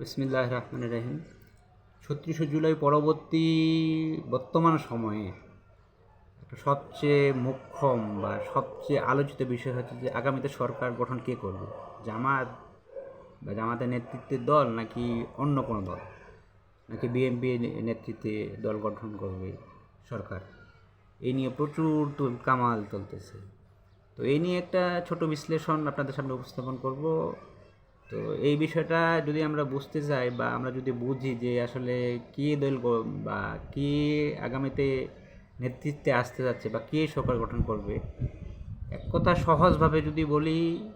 বিসমিল্লাহ রহমান রহিম ছত্রিশে জুলাই পরবর্তী বর্তমান সময়ে সবচেয়ে মুখ্যম বা সবচেয়ে আলোচিত বিষয় হচ্ছে যে আগামীতে সরকার গঠন কে করবে? জামাত বা জামাতের নেতৃত্বের দল নাকি অন্য কোনো দল? নাকি বিএনপি নেতৃত্বে দল গঠন করবে সরকার? এই নিয়ে প্রচুর কামাল চলতেছে। তো এই নিয়ে একটা ছোট বিশ্লেষণ আপনাদের সামনে উপস্থাপন করব। তো এই বিষয়টা যদি আমরা বুঝতে চাই বা আমরা যদি বুঝি যে আসলে কে দল বা কে আগামীতে নেতৃত্বে আসতে যাচ্ছে বা কে সরকার গঠন করবে, এক কথা সহজভাবে যদি বলি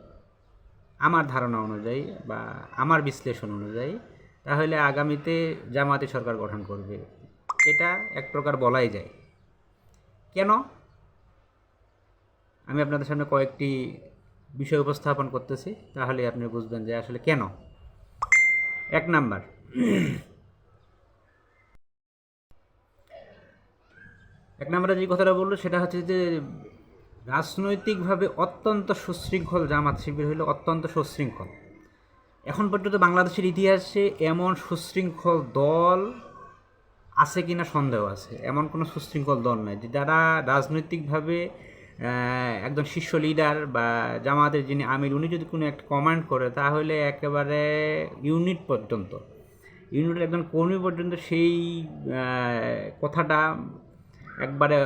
আমার ধারণা অনুযায়ী বা আমার বিশ্লেষণ অনুযায়ী, তাহলে আগামীতে জামাতে সরকার গঠন করবে, এটা এক প্রকার বলাই যায়। কেন? আমি আপনাদের সামনে কয়েকটি বিষয় উপস্থাপন করতেছি, তাহলে আপনি বুঝবেন যে আসলে কেন। এক নাম্বার। এক নম্বরে যে কথাটা বলল, সেটা হচ্ছে যে রাজনৈতিকভাবে অত্যন্ত সুশৃঙ্খল জামাত শিবির হলো অত্যন্ত সুশৃঙ্খল। এখন পর্যন্ত বাংলাদেশের ইতিহাসে এমন সুশৃঙ্খল দল আছে কিনা সন্দেহ আছে। এমন কোনো সুশৃঙ্খল দল নাই যে যারা রাজনৈতিকভাবে একজন শীর্ষ লিডার বা জামাতের যিনি আমির, উনি যদি কোনো একটা কমান্ড করে, তাহলে একেবারে ইউনিট পর্যন্ত। ইউনিটের একজন কর্মী পর্যন্ত সেই কথাটা একবারে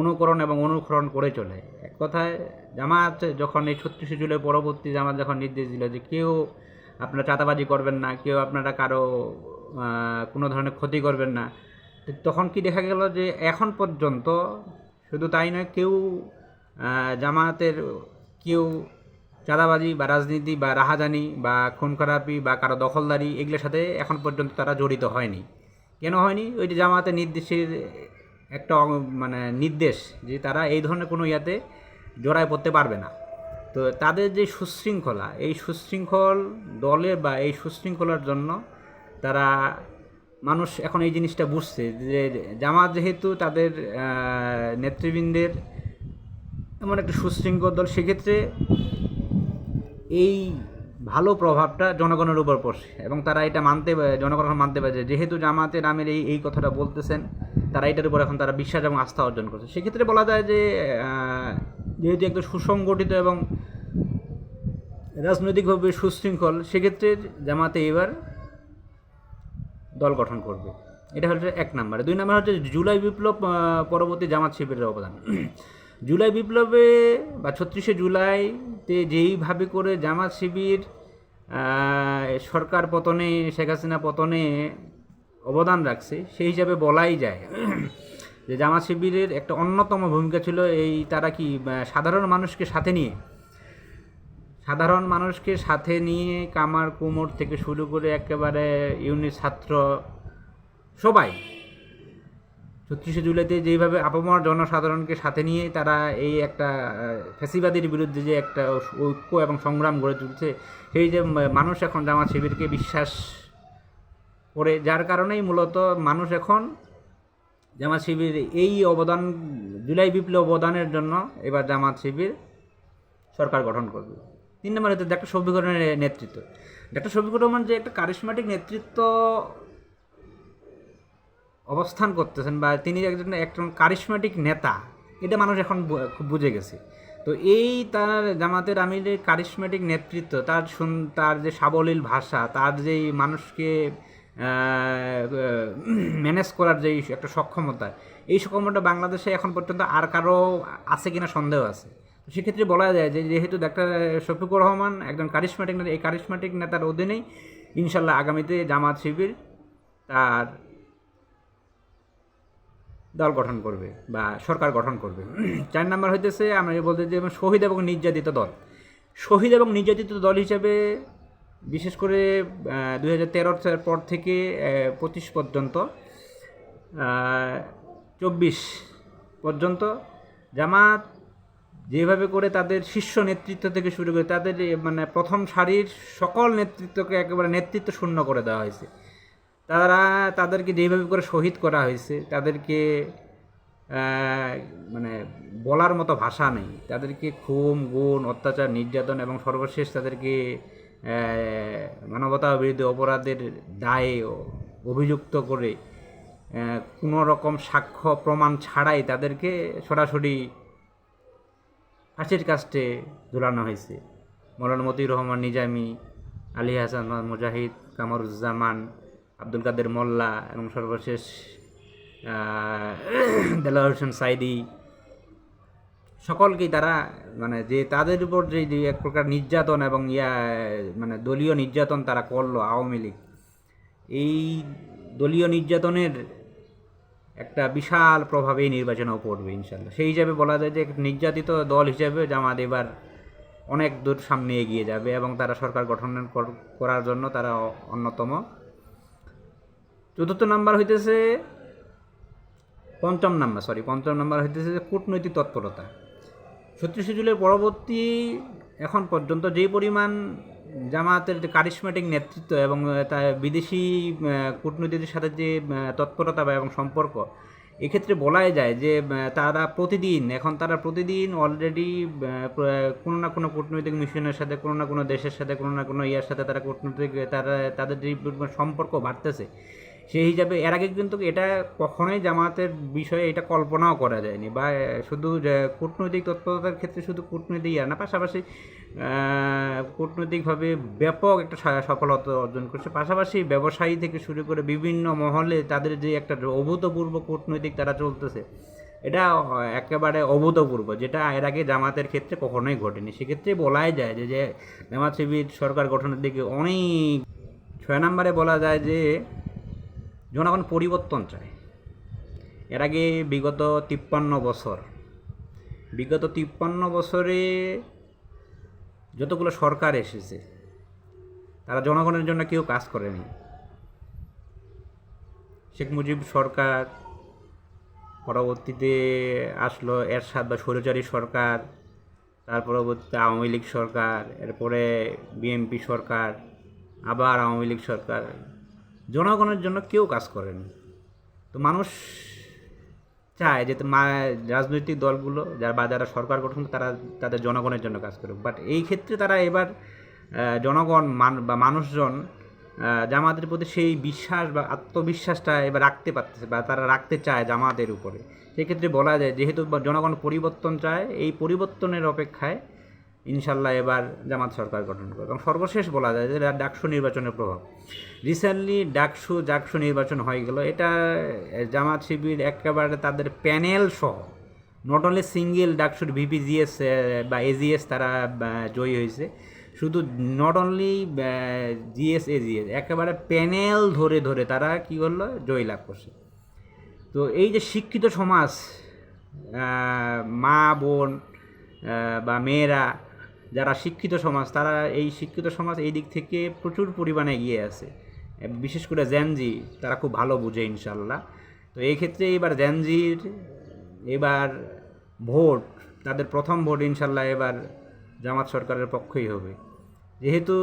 অনুকরণ এবং অনুকরণ করে চলে। এক কথায়, জামাত যখন এই ছত্রিশে জুলাই পরবর্তী জামাত যখন নির্দেশ দিল যে কেউ আপনারা চাঁদাবাজি করবেন না, কেউ আপনারা কারও কোনো ধরনের ক্ষতি করবেন না তখন কি দেখা গেল যে এখন পর্যন্ত শুধু তাই নয়, কেউ জামায়াতের কেউ চাঁদাবাজি বা রাজনীতি বা রাহাজানি বা খুন খারাপি বা কারও দখলদারি এগুলোর সাথে এখন পর্যন্ত তারা জড়িত হয়নি। কেন হয়নি? ওই যে জামায়াতের নির্দেশের একটা মানে নির্দেশ যে তারা এই ধরনের কোনো ইয়াতে জড়ায় পড়তে পারবে না। তো তাদের যে সুশৃঙ্খলা, এই সুশৃঙ্খল দলে বা এই সুশৃঙ্খলার জন্য তারা মানুষ এখন এই জিনিসটা বুঝছে যে জামাত যেহেতু তাদের নেতৃবৃন্দের এমন একটা সুশৃঙ্খল দল, সেক্ষেত্রে এই ভালো প্রভাবটা জনগণের উপর পড়ছে এবং তারা এটা মানতে জনগণ এখন মানতে পারছে যেহেতু জামাতের নামের এই এই কথাটা বলতেছেন, তারা এটার উপর এখন তারা বিশ্বাস এবং আস্থা অর্জন করছে। সেক্ষেত্রে বলা যায় যে যেহেতু একটু সুসংগঠিত এবং রাজনৈতিকভাবে সুশৃঙ্খল, সেক্ষেত্রে জামাতে এবার দল গঠন করবে। এটা হচ্ছে এক নম্বরে। দুই নম্বর হচ্ছে জুলাই বিপ্লব পরবর্তী জামাত শিবিরের অবদান। জুলাই বিপ্লবে বা ছত্রিশে জুলাইতে যেইভাবে করে জামাত শিবির সরকার পতনে, শেখ হাসিনা পতনে অবদান রাখছে, সেই হিসাবে বলাই যায় যে জামাত শিবিরের একটা অন্যতম ভূমিকা ছিল এই তারা কি সাধারণ মানুষকে সাথে নিয়ে সাধারণ মানুষকে সাথে নিয়ে কামার কুমোর থেকে শুরু করে একেবারে ইউনিট ছাত্র সবাই। ছত্রিশে জুলাইতে যেইভাবে আপামর জনসাধারণকে সাথে নিয়ে তারা এই একটা ফ্যাসিবাদের বিরুদ্ধে যে একটা ঐক্য এবং সংগ্রাম গড়ে তুলছে, সেই যে মানুষ এখন জামাত শিবিরকে বিশ্বাস করে, যার কারণেই মূলত মানুষ এখন জামাত শিবির এই অবদান, জুলাই বিপ্লব অবদানের জন্য এবার জামাত শিবির সরকার গঠন করবে। তিন নম্বর হচ্ছে ডাক্তার শফিকুর রহমানের নেতৃত্ব। ডাক্তার শফিকুর রহমান যে একটা কারিশমাটিক নেতৃত্ব অবস্থান করতেছেন বা তিনি একজন একজন কারিশমাটিক নেতা, এটা মানুষ এখন খুব বুঝে গেছে। তো এই তার জামাতের আমিরের কারিশমাটিক নেতৃত্ব, তার সুন- তার যে সাবলীল ভাষা, তার যেই মানুষকে ম্যানেজ করার যেই একটা সক্ষমতা, এই সক্ষমতা বাংলাদেশে এখন পর্যন্ত আর কারও আছে কিনা সন্দেহ আছে। সেক্ষেত্রে বলা যায় যে যেহেতু ডাক্তার শফিকুর রহমান একজন কারিশমাটিক নেতা এই কারিশমাটিক নেতার অধীনেই ইনশাল্লাহ আগামীতে জামাত শিবির তার দল গঠন করবে বা সরকার গঠন করবে। চার নাম্বার হইতেছে, আমরা বলতে যে শহীদ এবং নির্যাতিত দল। শহীদ এবং নির্যাতিত দল হিসেবে বিশেষ করে দুই হাজার পর থেকে পঁচিশ পর্যন্ত চব্বিশ পর্যন্ত জামাত যেভাবে করে তাদের শীর্ষ নেতৃত্ব থেকে শুরু করে তাদের মানে প্রথম সারির সকল নেতৃত্বকে একেবারে নেতৃত্ব শূন্য করে দেওয়া হয়েছে। তারা তাদেরকে যেভাবে করে শহীদ করা হয়েছে, তাদেরকে মানে বলার মতো ভাষা নেই। তাদেরকে খুন, গুণ, অত্যাচার, নির্যাতন এবং সর্বশেষ তাদেরকে মানবতা বিরোধী অপরাধের দায়ে অভিযুক্ত করে কোনো রকম সাক্ষ্য, প্রমাণ ছাড়াই তাদেরকে সরাসরি ফাঁসির কাস্টে ঝুলানো হয়েছে। মৌলানা মতিউর রহমান, নিজামি, আলী হাসান, মুজাহিদ, কামরুজ্জামান, আব্দুল কাদের মোল্লা এবং সর্বশেষ দেলা হোসেন সাইদি। সকলকেই তারা মানে যে তাদের উপর যে এক প্রকার নির্যাতন এবং ইয়া মানে দলীয় নির্যাতন তারা করল আওয়ামী লীগ। এই দলীয় নির্যাতনের একটা বিশাল প্রভাব এই নির্বাচনেও পড়বে ইনশাল্লাহ সেই হিসাবে বলা যায় যে নির্যাতিত দল হিসাবে জামাত এবার অনেক দূর সামনে এগিয়ে যাবে এবং তারা সরকার গঠন করার জন্য তারা অন্যতম। চতুর্থ নাম্বার হইতেছে পঞ্চম নাম্বার সরি পঞ্চম নাম্বার হইতেছে যে কূটনৈতিক তৎপরতা। ছত্রিশে জুলাই পরবর্তী এখন পর্যন্ত যেই পরিমাণ জামাতের কারিশমেটিক নেতৃত্ব এবং তা বিদেশি কূটনীতিদের সাথে যে তৎপরতা বা এবং সম্পর্ক, এক্ষেত্রে বলাই যায় যে তারা প্রতিদিন, এখন তারা প্রতিদিন অলরেডি কোনো না কোনো কূটনৈতিক মিশনের সাথে, কোনো না কোনো দেশের সাথে, কোনো না কোনো ইয়ার সাথে তারা কূটনৈতিক, তারা, তাদের যে সম্পর্ক বাড়তেছে সেই হিসাবে এর আগে কিন্তু এটা কখনোই জামাতের বিষয়ে এটা কল্পনাও করা যায়নি বা শুধু কূটনৈতিক তৎপরতার ক্ষেত্রে শুধু কূটনৈতিক আর না, পাশাপাশি কূটনৈতিকভাবে ব্যাপক একটা সফলতা অর্জন করছে। পাশাপাশি ব্যবসায়ী থেকে শুরু করে বিভিন্ন মহলে তাদের যে একটা অভূতপূর্ব কূটনৈতিক তারা চলতেছে, এটা একেবারে অভূতপূর্ব, যেটা এর আগে জামাতের ক্ষেত্রে কখনোই ঘটেনি। সেক্ষেত্রে বলাই যায় যে যে জামাত শিবির সরকার গঠনের দিকে অনেক, ছয় নম্বরে বলা যায় যে জনগণ পরিবর্তন চায়। এর আগে বিগত তিপ্পান্ন বছর, বিগত তিপ্পান্ন বছরে যতগুলো সরকার এসেছে, তারা জনগণের জন্য কেউ কাজ করেনি। শেখ মুজিব সরকার পরবর্তীতে আসলো এরশাদ বা স্বৈরাচারী সরকার, তার পরবর্তীতে আওয়ামী লীগ সরকার, এরপরে বিএনপি সরকার, আবার আওয়ামী লীগ সরকার। জনগণের জন্য কেউ কাজ করেনি। তো মানুষ চায় যে রাজনৈতিক দলগুলো, যারা বা যারা সরকার গঠন, তারা তাদের জনগণের জন্য কাজ করুক। বাট এই ক্ষেত্রে তারা এবার জনগণ, মান, বা মানুষজন জামাতের প্রতি সেই বিশ্বাস বা আত্মবিশ্বাসটা এবার রাখতে পারতেছে বা তারা রাখতে চায় জামাতের উপরে। সেক্ষেত্রে বলা যায়, যেহেতু জনগণ পরিবর্তন চায়, এই পরিবর্তনের অপেক্ষায় ইনশাল্লাহ এবার জামাত সরকার গঠন করবে। এবং সর্বশেষ বলা যায় যে ডাকসু নির্বাচনের প্রভাব। রিসেন্টলি ডাকসু ডাকসু নির্বাচন হয়ে গেল। এটা জামাত শিবির একেবারে তাদের প্যানেল সহ নট অনলি সিঙ্গেল ডাকসুর ভিপিজিএস বা এজিএস তারা জয়ী হয়েছে। শুধু নট অনলি জিএস এজিএস একেবারে প্যানেল ধরে ধরে তারা কী করল? জয়ী লাভ করছে। তো এই যে শিক্ষিত সমাজ মা, বোন বা মেয়েরা যারা শিক্ষিত সমাজ, তারা এই শিক্ষিত সমাজ এই দিক থেকে প্রচুর পরিমাণে এগিয়ে আছে। বিশেষ করে জ্যানজি তারা খুব ভালো বুঝে ইনশাল্লাহ তো এই ক্ষেত্রে এবার জ্যানজির এবার ভোট, তাদের প্রথম ভোট ইনশাল্লাহ এবার জামাত সরকারের পক্ষেই হবে। যেহেতু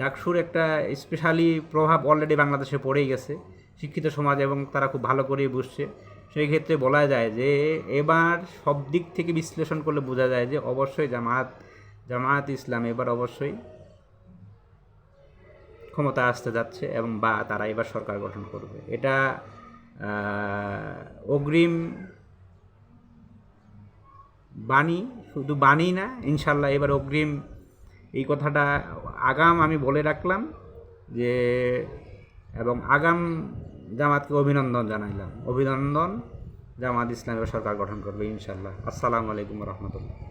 ডাকসুর একটা স্পেশালি প্রভাব অলরেডি বাংলাদেশে পড়েই গেছে, শিক্ষিত সমাজ এবং তারা খুব ভালো করেই বুঝছে। সেই ক্ষেত্রে বলা যায় যে এবার সব দিক থেকে বিশ্লেষণ করলে বোঝা যায় যে অবশ্যই জামাত জামাত ইসলাম এবার অবশ্যই ক্ষমতা আসতে যাচ্ছে এবং বা তারা এবার সরকার গঠন করবে। এটা অগ্রিম বাণী, শুধু বাণী না, ইনশাল্লাহ এবার অগ্রিম এই কথাটা আগাম আমি বলে রাখলাম যে, এবং আগাম জামাতকে অভিনন্দন জানাইলাম। অভিনন্দন জামাত ইসলামের সরকার গঠন করবে ইনশাল্লাহ। আসসালামু আলাইকুম রহমতুল্লাহ।